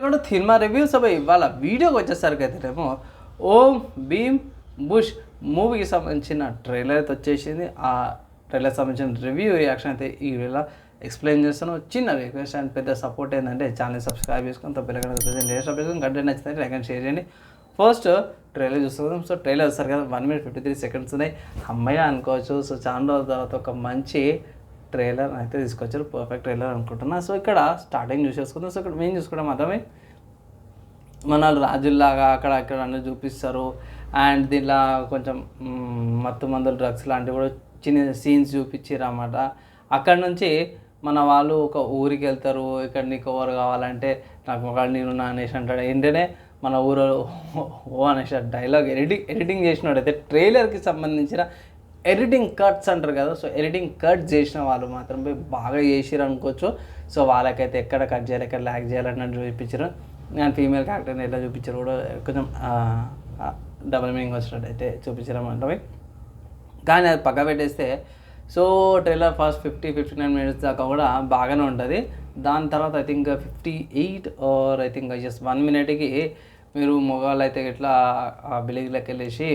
ఇప్పుడు cinema reviews అవి ఇవాళ వీడియోకి వచ్చేసరికి అయితేనేమో ఓం భీమ్ బుష్ మూవీకి సంబంధించిన ట్రైలర్ అయితే వచ్చేసింది. ఆ ట్రైలర్ సంబంధించిన రివ్యూ రియాక్షన్ అయితే ఈ వీడియోలో ఎక్స్ప్లెయిన్ చేస్తాను చిన్న రిక్వెస్ట్ అండ్ పెద్ద సపోర్ట్ ఏంటంటే ఛానల్ సబ్స్క్రైబ్ చేసుకొని తప్ప ప్రెసెంట్ సబ్స్క్రైబ్ నచ్చితే లైక్ అండ్ షేర్ చేయండి. ఫస్ట్ ట్రైలర్ చూసుకుందాం సో ట్రైలర్ వస్తారు కదా one minute fifty three seconds ఉన్నాయి. అమ్మయ్య అనుకోవచ్చు. సో ఛానల్ తర్వాత ఒక మంచి ట్రైలర్ అయితే తీసుకొచ్చారు. పర్ఫెక్ట్ ట్రైలర్ అనుకుంటున్నా. సో ఇక్కడ స్టార్టింగ్ చూసేసుకుందాం సో ఇక్కడ మేము చూసుకోవడం మాత్రమే. మన రాజుల్లాగా అక్కడ అక్కడ అన్నీ చూపిస్తారు. అండ్ దీంట్లో కొంచెం మత్తు మందులు డ్రగ్స్ లాంటివి కూడా చిన్న సీన్స్ చూపించారు అన్నమాట. అక్కడ నుంచి మన వాళ్ళు ఒక ఊరికి వెళ్తారు. ఇక్కడ నీకు ఎవరు కావాలంటే నాకు ఒకళ్ళు నేను నా అనేసి అంటాడు. ఏంటంటే మన ఊరు ఓ అనేసి డైలాగ్ ఎడిటింగ్ ఎడిటింగ్ చేసినాడైతే ట్రైలర్కి సంబంధించిన ఎడిటింగ్ కట్స్ అంటారు కదా సో ఎడిటింగ్ కట్ చేసిన వాళ్ళు మాత్రం పోయి బాగా చేసిరు అనుకోవచ్చు. సో వాళ్ళకైతే ఎక్కడ కట్ చేయాలి ఎక్కడ ల్యాక్ చేయాలన్నట్టు చూపించారు నేను ఫీమేల్ క్యారెక్టర్ని ఎట్లా చూపించారు కూడా కొంచెం డబుల్ మీనింగ్ వచ్చినట్టు అయితే చూపించారు కానీ అది పక్క పెట్టేస్తే so trailer first fifty fifty nine minutes దాకా కూడా బాగానే ఉంటుంది. దాని తర్వాత I think fifty eight or I think just one మినిట్కి మీరు మొగాళ్ళు అయితే ఇట్లా ఆ వెళ్ళేసి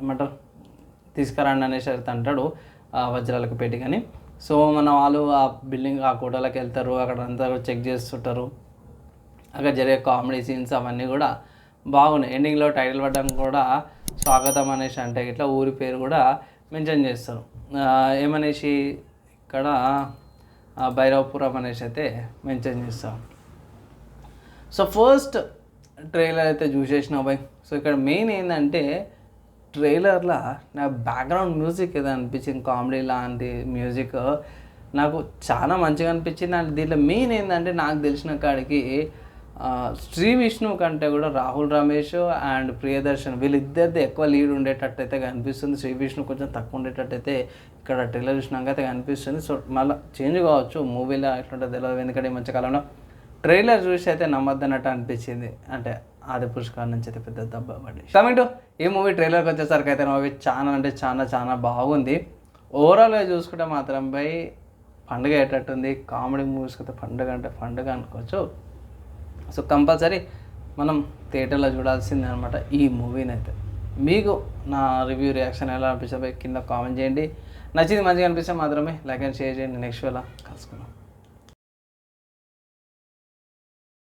ఏమంటారు? తీసుకురండి అనేసి అయితే అంటాడు ఆ వజ్రాలకు పెట్టి కానీ. సో మన వాళ్ళు ఆ బిల్డింగ్ ఆ కోటలోకి వెళ్తారు అక్కడ అంతా చెక్ చేస్తుంటారు. అక్కడ జరిగే కామెడీ సీన్స్ అవన్నీ కూడా బాగున్నాయి. ఎండింగ్లో టైటిల్ పడడం కూడా స్వాగతం అనేసి అంటే ఇట్లా ఊరి పేరు కూడా మెన్షన్ చేస్తారు. ఏమనేసి ఇక్కడ భైరవపురం అనేసి అయితే మెన్షన్ చేస్తాం సో ఫస్ట్ ట్రైలర్ అయితే చూసేసినా బాయ్ సో ఇక్కడ మెయిన్ ఏంటంటే ట్రైలర్లో నా బ్యాక్గ్రౌండ్ మ్యూజిక్ ఏదో అనిపించింది కామెడీ లాంటి మ్యూజిక్. నాకు చాలా మంచిగా అనిపించింది. అండ్ దీంట్లో మెయిన్ ఏంటంటే నాకు తెలిసిన కాడికి శ్రీ విష్ణు కంటే కూడా రాహుల్ రమేష్ అండ్ ప్రియదర్శన్ వీళ్ళిద్దరిది ఎక్కువ లీడ్ ఉండేటట్టు అయితే కనిపిస్తుంది. శ్రీ విష్ణు కొంచెం తక్కువ ఉండేటట్టు అయితే ఇక్కడ ట్రైలర్ చూసినాక అయితే కనిపిస్తుంది. సో మళ్ళీ చేంజ్ కావచ్చు మూవీలో ఎట్లుంటుంది తెలియదు ఎందుకంటే ఈ మధ్యకాలంలో ట్రైలర్ చూసి అయితే నమ్మద్దన్నట్టు అనిపించింది. అంటే ఆది పురస్కారం నుంచి అయితే పెద్ద దెబ్బ పడి కమింగ్ ఈ మూవీ ట్రైలర్కి వచ్చేసరికి అయితే మూవీ చాలా అంటే చాలా చాలా బాగుంది. ఓవరాల్గా చూసుకుంటే మాత్రం పై పండుగ అయ్యేటట్టుంది. కామెడీ మూవీస్కి కదా పండుగ అంటే పండుగ అనుకోవచ్చు. సో కంపల్సరీ మనం థియేటర్లో చూడాల్సిందే అనమాట ఈ మూవీని అయితే. మీకు నా రివ్యూ రియాక్షన్ ఎలా అనిపిస్తే కింద కామెంట్ చేయండి. నచ్చింది మంచిగా అనిపిస్తే మాత్రమే లైక్ అండ్ షేర్ చేయండి. నెక్స్ట్ వేళ కలుసుకుందాం.